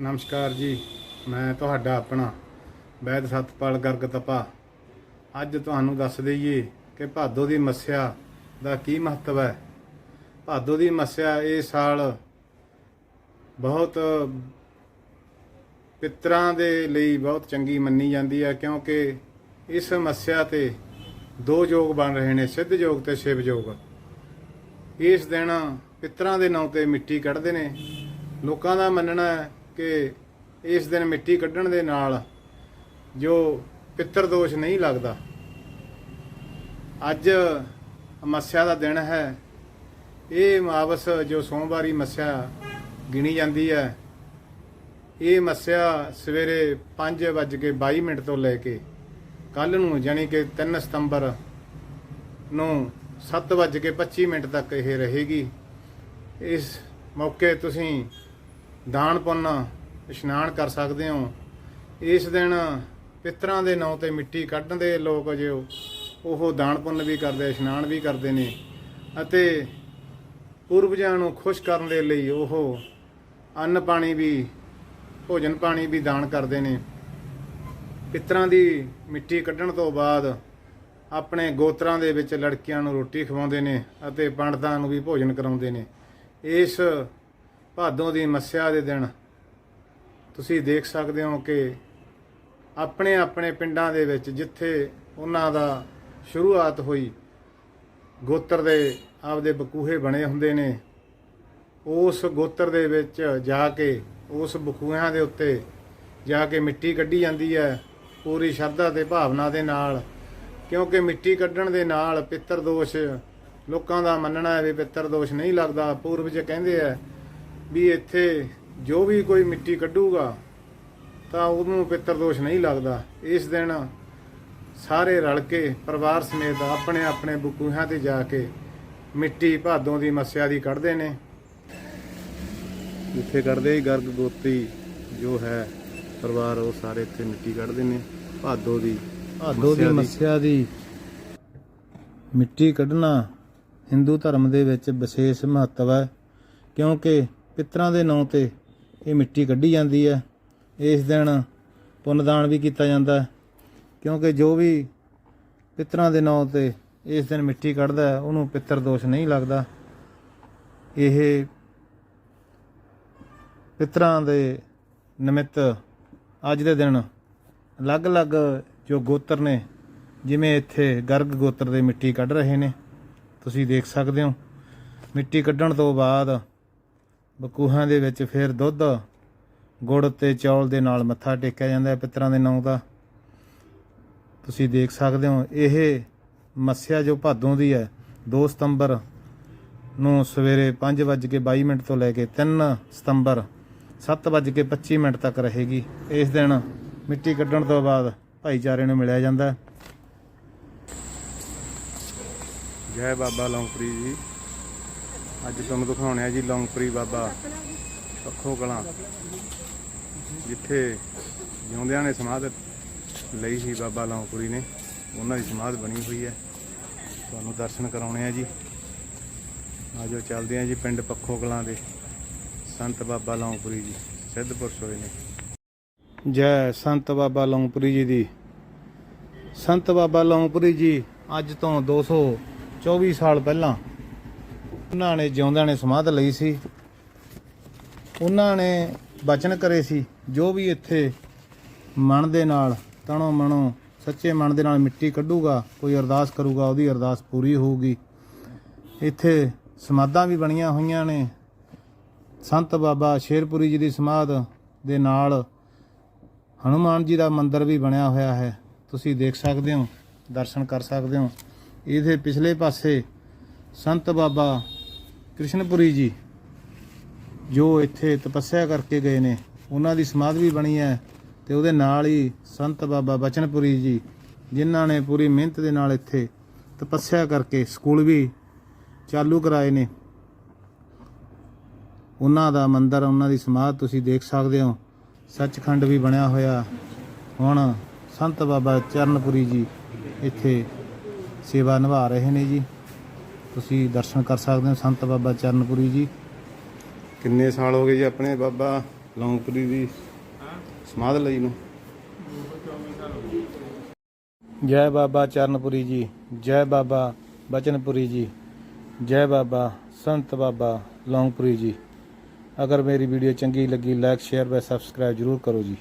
ਨਮਸਕਾਰ ਜੀ। ਮੈਂ ਤੁਹਾਡਾ ਆਪਣਾ ਵੈਦ ਸਤਪਾਲ ਗਰਗ ਤਪਾ। ਅੱਜ ਤੁਹਾਨੂੰ ਦੱਸ ਦਈਏ ਕਿ ਭਾਦੋ ਦੀ ਮੱਸਿਆ ਦਾ ਕੀ ਮਹੱਤਵ ਹੈ। ਭਾਦੋ ਦੀ ਮੱਸਿਆ ਇਹ ਸਾਲ ਬਹੁਤ ਪਿਤਰਾਂ ਦੇ ਲਈ ਬਹੁਤ ਚੰਗੀ ਮੰਨੀ ਜਾਂਦੀ ਹੈ ਕਿਉਂਕਿ ਇਸ ਮੱਸਿਆ ਤੇ ਦੋ ਯੋਗ ਬਣ ਰਹੇ ਨੇ, ਸਿੱਧ ਯੋਗ ਤੇ ਸ਼ਿਵ ਯੋਗ ਇਸ ਦਿਨ ਪਿਤਰਾਂ ਦੇ ਨਾਂ ਤੇ ਮਿੱਟੀ ਕੱਢਦੇ ਨੇ। ਲੋਕਾਂ ਦਾ ਮੰਨਣਾ ਹੈ ਕਿ ਇਸ ਦਿਨ ਮਿੱਟੀ ਕੱਢਣ ਦੇ ਨਾਲ ਜੋ ਪਿੱਤਰ ਦੋਸ਼ ਨਹੀਂ ਲੱਗਦਾ, ਅੱਜ ਮੱਸਿਆ ਦਾ ਦਿਨ ਹੈ। ਇਹ ਮਾਵਸ ਜੋ ਸੋਮਵਾਰੀ ਮੱਸਿਆ ਗਿਣੀ ਜਾਂਦੀ ਹੈ। ਇਹ ਮੱਸਿਆ ਸਵੇਰੇ 5:22 ਮਿੰਟ ਤੋਂ ਲੈ ਕੇ ਕੱਲ ਨੂੰ ਯਾਨੀ ਕਿ 3 ਸਤੰਬਰ ਨੂੰ 7:25 ਮਿੰਟ ਤੱਕ ਇਹ ਰਹੇਗੀ। ਇਸ ਮੌਕੇ ਤੁਸੀਂ ਦਾਨ ਪੁੰਨ ਇਸ਼ਨਾਨ ਕਰ ਸਕਦੇ ਹੋ। ਇਸ ਦਿਨ ਪਿਤਰਾਂ ਦੇ ਨਾਂ ਤੇ ਮਿੱਟੀ ਕੱਢਣ ਦੇ ਲੋਕ ਜੋ ਉਹ ਦਾਨ ਪੁੰਨ ਵੀ ਕਰਦੇ, ਇਸ਼ਨਾਨ ਵੀ ਕਰਦੇ ਨੇ ਅਤੇ ਪੂਰਵਜਾਂ ਨੂੰ ਖੁਸ਼ ਕਰਨ ਦੇ ਲਈ ਉਹ ਅੰਨ ਪਾਣੀ ਵੀ, ਭੋਜਨ ਪਾਣੀ ਵੀ ਦਾਨ ਕਰਦੇ ਨੇ। ਪਿਤਰਾਂ ਦੀ ਮਿੱਟੀ ਕੱਢਣ ਤੋਂ ਬਾਅਦ ਆਪਣੇ ਗੋਤਰਾਂ ਦੇ ਵਿੱਚ ਲੜਕੀਆਂ ਨੂੰ ਰੋਟੀ ਖਵਾਉਂਦੇ ਨੇ ਅਤੇ ਪੰਡਤਾਂ ਨੂੰ ਵੀ ਭੋਜਨ ਕਰਾਉਂਦੇ ਨੇ। ਇਸ ਭਾਦੋਂ ਦੀ ਮੱਸਿਆ ਦੇ ਦਿਨ। ਤੁਸੀਂ ਦੇਖ ਸਕਦੇ ਹੋ ਕਿ ਆਪਣੇ ਆਪਣੇ ਪਿੰਡਾਂ ਦੇ ਵਿੱਚ ਜਿੱਥੇ ਉਹਨਾਂ ਦਾ ਸ਼ੁਰੂਆਤ ਹੋਈ, ਗੋਤਰ ਦੇ ਆਪਦੇ ਬਕੂਹੇ ਬਣੇ ਹੁੰਦੇ ਨੇ, ਉਸ ਗੋਤਰ ਦੇ ਵਿੱਚ ਜਾ ਕੇ, ਉਸ ਬਕੂਹਿਆਂ ਦੇ ਉੱਤੇ ਜਾ ਕੇ ਮਿੱਟੀ ਕੱਢੀ ਜਾਂਦੀ ਹੈ, ਪੂਰੀ ਸ਼ਰਧਾ ਤੇ ਭਾਵਨਾ ਦੇ ਨਾਲ। ਕਿਉਂਕਿ ਮਿੱਟੀ ਕੱਢਣ ਦੇ ਨਾਲ ਪਿੱਤਰ ਦੋਸ਼, ਲੋਕਾਂ ਦਾ ਮੰਨਣਾ ਹੈ ਵੀ ਪਿੱਤਰ ਦੋਸ਼ ਨਹੀਂ ਲੱਗਦਾ, ਪੂਰਵਜ ਕਹਿੰਦੇ ਆ ਵੀ ਇੱਥੇ ਜੋ ਵੀ ਕੋਈ ਮਿੱਟੀ ਕੱਢੂਗਾ ਤਾਂ ਉਹਨੂੰ ਪਿੱਤਰ ਦੋਸ਼ ਨਹੀਂ ਲੱਗਦਾ ਇਸ ਦਿਨ ਸਾਰੇ ਰਲ ਕੇ ਪਰਿਵਾਰ ਸਮੇਤ ਆਪਣੇ ਆਪਣੇ ਬਕੂਹਾਂ ਤੇ ਜਾ ਕੇ ਮਿੱਟੀ ਭਾਦੋਂ ਦੀ ਮੱਸਿਆ ਦੀ ਕੱਢਦੇ ਨੇ ਜਿੱਥੇ ਕੱਢਦੇ ਹੀ ਗਰਗ ਗੋਤੀ ਜੋ ਹੈ ਪਰਿਵਾਰ ਉਹ ਸਾਰੇ ਇੱਥੇ ਮਿੱਟੀ ਕੱਢਦੇ ਨੇ ਭਾਦੋ ਦੀ ਭਾਦੋ ਦੀ ਮੱਸਿਆ ਦੀ। ਮੱਸਿਆ ਦੀ ਮਿੱਟੀ ਕੱਢਣਾ ਹਿੰਦੂ ਧਰਮ ਦੇ ਵਿੱਚ ਵਿਸ਼ੇਸ਼ ਮਹੱਤਵ ਹੈ ਕਿਉਂਕਿ ਪਿੱਤਰਾਂ ਦੇ ਨਾਂ ਤੇ ਇਹ ਮਿੱਟੀ ਕੱਢੀ ਜਾਂਦੀ ਹੈ। ਇਸ ਦਿਨ ਪੁੰਨਦਾਨ ਵੀ ਕੀਤਾ ਜਾਂਦਾ ਹੈ, ਕਿਉਂਕਿ ਜੋ ਵੀ ਪਿੱਤਰਾਂ ਦੇ ਨਾਂ ਤੇ ਇਸ ਦਿਨ ਮਿੱਟੀ ਕੱਢਦਾ ਹੈ, ਉਹਨੂੰ ਪਿੱਤਰ ਦੋਸ਼ ਨਹੀਂ ਲੱਗਦਾ। ਇਹ ਪਿੱਤਰਾਂ ਦੇ ਨਿਮਿਤ ਅੱਜ ਦੇ ਦਿਨ ਅਲੱਗ-ਅਲੱਗ ਜੋ ਗੋਤਰ ਨੇ, ਜਿਵੇਂ ਇੱਥੇ ਗਰਗ ਗੋਤਰ ਦੇ ਮਿੱਟੀ ਕੱਢ ਰਹੇ ਨੇ, ਤੁਸੀਂ ਦੇਖ ਸਕਦੇ ਹੋ। ਮਿੱਟੀ ਕੱਢਣ ਤੋਂ ਬਾਅਦ ਬਕੂਹਾਂ ਦੇ ਵਿੱਚ ਫਿਰ ਦੁੱਧ, ਗੁੜ ਤੇ ਚੌਲ ਦੇ ਨਾਲ ਮੱਥਾ ਟੇਕਿਆ ਜਾਂਦਾ ਹੈ ਪਿਤਰਾਂ ਦੇ ਨਾਂ ਦਾ। ਤੁਸੀਂ ਦੇਖ ਸਕਦੇ ਹੋ, ਇਹ ਮੱਸਿਆ ਜੋ ਭਾਦੋਂ ਦੀ ਹੈ 2 ਸਤੰਬਰ ਨੂੰ ਸਵੇਰੇ 5:22 ਮਿੰਟ ਤੋਂ ਲੈ ਕੇ 3 ਸਤੰਬਰ 7:25 ਮਿੰਟ ਤੱਕ ਰਹੇਗੀ। ਇਸ ਦਿਨ ਮਿੱਟੀ ਕੱਢਣ ਤੋਂ ਬਾਅਦ ਭਾਈਚਾਰੇ ਨੂੰ ਮਿਲਿਆ ਜਾਂਦਾ ਜੈ ਬਾਬਾ ਲੌਂਗਪੁਰੀ ਜੀ। ਅੱਜ ਤੁਹਾਨੂੰ ਦਿਖਾਉਣੇ ਆ ਜੀ ਲੌਂਗਪੁਰੀ ਬਾਬਾ ਪੱਖੋ ਕਲਾਂ, ਜਿੱਥੇ ਜਿਉਂਦਿਆਂ ਨੇ ਸਮਾਧ ਲਈ ਸੀ ਬਾਬਾ ਲੌਂਗਪੁਰੀ ਨੇ। ਉਹਨਾਂ ਦੀ ਸਮਾਧ ਬਣੀ ਹੋਈ ਹੈ। ਤੁਹਾਨੂੰ ਦਰਸ਼ਨ ਕਰਾਉਣੇ ਆ ਜੀ। ਆਜੋ ਚੱਲਦੇ ਆ ਜੀ ਪਿੰਡ ਪੱਖੋ ਕਲਾਂ ਦੇ। ਸੰਤ ਬਾਬਾ ਲੌਂਗਪੁਰੀ ਜੀ, ਸਿੱਧ ਪੁਰਸ਼ ਹੋਏ ਨੇ। ਜੈ ਸੰਤ ਬਾਬਾ ਲੌਂਗਪੁਰੀ ਜੀ ਦੀ। ਸੰਤ ਬਾਬਾ ਲੌਂਗਪੁਰੀ ਜੀ, ਅੱਜ ਤੋਂ 224 ਸਾਲ ਪਹਿਲਾਂ ਉਹਨਾਂ ਨੇ ਜਿਉਂਦਿਆਂ ਨੇ ਸਮਾਧ ਲਈ ਸੀ। ਉਹਨਾਂ ਨੇ ਬਚਨ ਕਰੇ ਸੀ। ਜੋ ਵੀ ਇੱਥੇ ਮਨ ਦੇ ਨਾਲ, ਤਣੋ ਮਨੋ, ਸੱਚੇ ਮਨ ਦੇ ਨਾਲ ਮਿੱਟੀ ਕੱਢੂਗਾ, ਕੋਈ ਅਰਦਾਸ ਕਰੂਗਾ, ਉਹਦੀ ਅਰਦਾਸ ਪੂਰੀ ਹੋਊਗੀ। ਇੱਥੇ ਸਮਾਧਾਂ ਵੀ ਬਣੀਆਂ ਹੋਈਆਂ ਨੇ। ਸੰਤ ਬਾਬਾ ਸ਼ੇਰਪੁਰੀ ਜੀ ਦੀ ਸਮਾਧ ਦੇ ਨਾਲ ਹਨੂਮਾਨ ਜੀ ਦਾ ਮੰਦਿਰ ਵੀ ਬਣਿਆ ਹੋਇਆ ਹੈ। ਤੁਸੀਂ ਦੇਖ ਸਕਦੇ ਹੋ, ਦਰਸ਼ਨ ਕਰ ਸਕਦੇ ਹੋ। ਇਹਦੇ ਪਿਛਲੇ ਪਾਸੇ ਸੰਤ ਬਾਬਾ ਕ੍ਰਿਸ਼ਨਪੁਰੀ ਜੀ, ਜੋ ਇੱਥੇ ਤਪੱਸਿਆ ਕਰਕੇ ਗਏ ਨੇ, ਉਹਨਾਂ ਦੀ ਸਮਾਧ ਵੀ ਬਣੀ ਹੈ ਤੇ ਉਹਦੇ ਨਾਲ ਹੀ ਸੰਤ ਬਾਬਾ ਬਚਨਪੁਰੀ ਜੀ, ਜਿਨ੍ਹਾਂ ਨੇ ਪੂਰੀ ਮਿਹਨਤ ਦੇ ਨਾਲ ਇੱਥੇ ਤਪੱਸਿਆ ਕਰਕੇ ਸਕੂਲ ਵੀ ਚਾਲੂ ਕਰਾਏ ਨੇ। ਉਹਨਾਂ ਦਾ ਮੰਦਿਰ, ਉਹਨਾਂ ਦੀ ਸਮਾਧ ਤੁਸੀਂ ਦੇਖ ਸਕਦੇ ਹੋ। ਸੱਚਖੰਡ ਵੀ ਬਣਿਆ ਹੋਇਆ। ਹੁਣ ਸੰਤ ਬਾਬਾ ਚਰਨਪੁਰੀ ਜੀ ਇੱਥੇ ਸੇਵਾ ਨਿਭਾ ਰਹੇ ਨੇ ਜੀ। ਤੁਸੀਂ ਦਰਸ਼ਨ ਕਰ ਸਕਦੇ ਹੋ ਸੰਤ ਬਾਬਾ ਚਰਨਪੁਰੀ ਜੀ। ਕਿੰਨੇ ਸਾਲ ਹੋ ਗਏ ਜੀ ਆਪਣੇ ਬਾਬਾ ਲੌਂਗਪੁਰੀ ਦੀ ਸਮਾਧ ਲਈ ਨੂੰ? ਜੈ ਬਾਬਾ ਚਰਨਪੁਰੀ ਜੀ ਜੈ ਬਾਬਾ ਬਚਨਪੁਰੀ ਜੀ ਜੈ ਬਾਬਾ ਸੰਤ ਬਾਬਾ ਲੌਂਗਪੁਰੀ ਜੀ। ਅਗਰ ਮੇਰੀ ਵੀਡੀਓ ਚੰਗੀ ਲੱਗੀ ਲਾਈਕ ਸ਼ੇਅਰ và ਸਬਸਕ੍ਰਾਈਬ ਜਰੂਰ ਕਰੋ ਜੀ।